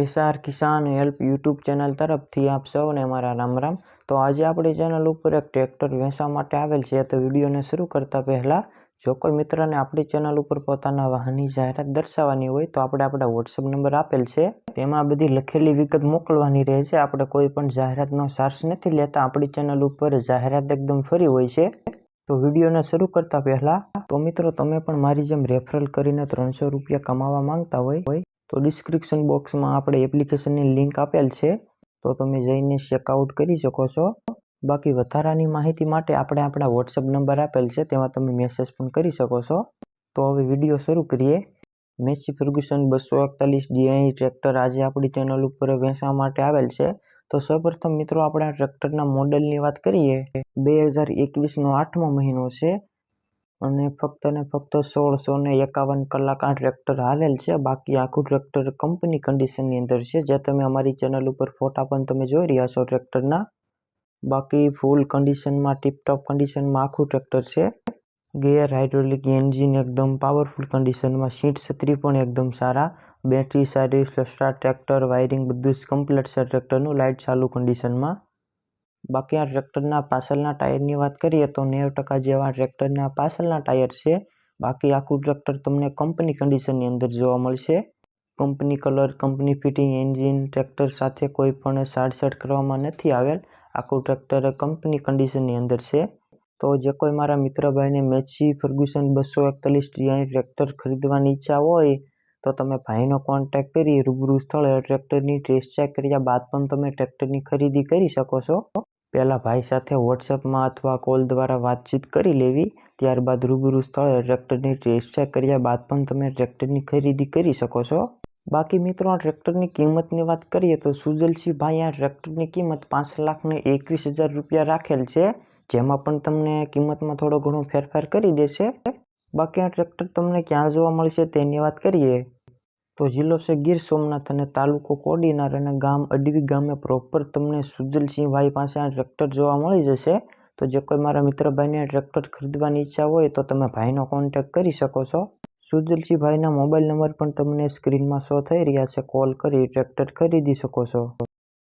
SR Kisan help YouTube channel તરફથી આપ સૌને મારા રામ રામ. તો આજે આપણી ચેનલ ઉપર એક ટ્રેક્ટર વેચવા માટે આવેલ છે. તો વિડીયોને શરૂ કરતાં પહેલાં, જો કોઈ મિત્રને આપણી ચેનલ ઉપર પોતાના વાહનની જાહેરાત દર્શાવવાની હોય, તો આપણે આપણા વોટ્સઅપ નંબર આપેલ છે. તેમાં બધી લખેલી વિગત મોકલવાની રહે છે. આપણે કોઈ પણ જાહેરાતનો ચાર્જ નથી લેતા. આપણી ચેનલ ઉપર જાહેરાત એકદમ ફરી હોય છે. તો વિડીયોને શરૂ કરતા પહેલાં, તો મિત્રો, તમે પણ મારી જેમ રેફરલ કરીને ત્રણસો રૂપિયા કમાવા માંગતા હોય તો ડિસ્ક્રિપ્શન બોક્સમાં આપણે એપ્લિકેશનની લિંક આપેલ છે. તો તમે જઈને ચેકઆઉટ કરી શકો છો. બાકી વધારાની માહિતી માટે આપણે આપણા વોટ્સઅપ નંબર આપેલ છે, તેમાં તમે મેસેજ પણ કરી શકો છો. તો હવે વીડિયો શરૂ કરીએ. મેસી ફર્ગ્યુસન બસો એકતાલીસ ડીઆઈ ટ્રેક્ટર આજે આપણી ચેનલ ઉપર વેચવા માટે આવેલ છે. તો સૌપ્રથમ મિત્રો આપણે આ ટ્રેક્ટરના મોડલની વાત કરીએ. બે હજાર એકવીસનો આઠમો મહિનો છે. અને ફક્ત ને ફક્ત સોળસો ને એકાવન કલાક આ ટ્રેક્ટર હાલેલ છે. બાકી આખું ટ્રેક્ટર કંપની કન્ડિશનની અંદર છે. જે તમે અમારી ચેનલ ઉપર ફોટા પણ તમે જોઈ રહ્યા છો ટ્રેક્ટરના. બાકી ફૂલ કન્ડિશનમાં ટીપટોપ કન્ડિશનમાં આખું ટ્રેક્ટર છે. ગેર હાઇડ્રોલિક એન્જિન એકદમ પાવરફુલ કન્ડિશનમાં સીટ છત્રી પણ એકદમ સારા. બેટરી સારી સ્ટાર ટ્રેક્ટર વાયરિંગ બધું જ કમ્પ્લીટ છે ટ્રેક્ટરનું લાઇટ ચાલુ કન્ડિશનમાં બાકી આ ટ્રેક્ટરના પાછળના ટાયરની વાત કરીએ તો નેવું ટકા જેવા ટ્રેક્ટરના પાછળના ટાયર છે. બાકી આખું ટ્રેક્ટર તમને કંપની કન્ડિશનની અંદર જોવા મળશે. Company colour company fitting engine tractor સાથે કોઈ પણ સાડસડ કરવામાં નથી આવેલ. આખું ટ્રેક્ટર કંપની કન્ડિશનની અંદર છે. તો જે કોઈ મારા મિત્રભાઈને મેચી ફર્ગ્યુસન બસો એકતાલીસ ટીઆઈ ટ્રેક્ટર ખરીદવાની ઈચ્છા હોય તો તમે ભાઈનો કોન્ટેક કરી રૂબરૂ સ્થળે ટ્રેક્ટરની ટેસ્ટ ચેક કર્યા બાદ પણ તમે ટ્રેક્ટરની ખરીદી કરી શકો છો. પહેલાં ભાઈ સાથે વોટ્સએપમાં અથવા કોલ દ્વારા વાતચીત કરી લેવી. ત્યારબાદ રૂબરૂ સ્થળે ટ્રેક્ટરની ટેસ્ટ ચેક કર્યા બાદ પણ તમે ટ્રેક્ટરની ખરીદી કરી શકો છો. બાકી મિત્રો, આ ટ્રેક્ટરની કિંમતની વાત કરીએ તો સુજલસિંહ ભાઈ આ ટ્રેક્ટરની કિંમત પાંચ લાખને એકવીસ હજાર રૂપિયા રાખેલ છે. જેમાં પણ તમને કિંમતમાં થોડો ઘણો ફેરફાર કરી દેશે. બાકી આ ટ્રેક્ટર તમને ક્યાં જોવા મળશે તેની વાત કરીએ? તો જિલ્લો છે ગીર સોમનાથ અને તાલુકો કોડીનાર અને ગામ અડવી ગામે પ્રોપર તમને સુજલસિંહભાઈ પાસે આ ટ્રેક્ટર જોવા મળી જશે. તો જે કોઈ મારા મિત્રભાઈને ટ્રેક્ટર ખરીદવાની ઈચ્છા હોય તો તમે ભાઈનો કોન્ટેક્ટ કરી શકો છો. સુજલસિંહભાઈના મોબાઈલ નંબર પણ તમને સ્ક્રીનમાં શો થઈ રહ્યા છે. કોલ કરી ટ્રેક્ટર ખરીદી શકો છો.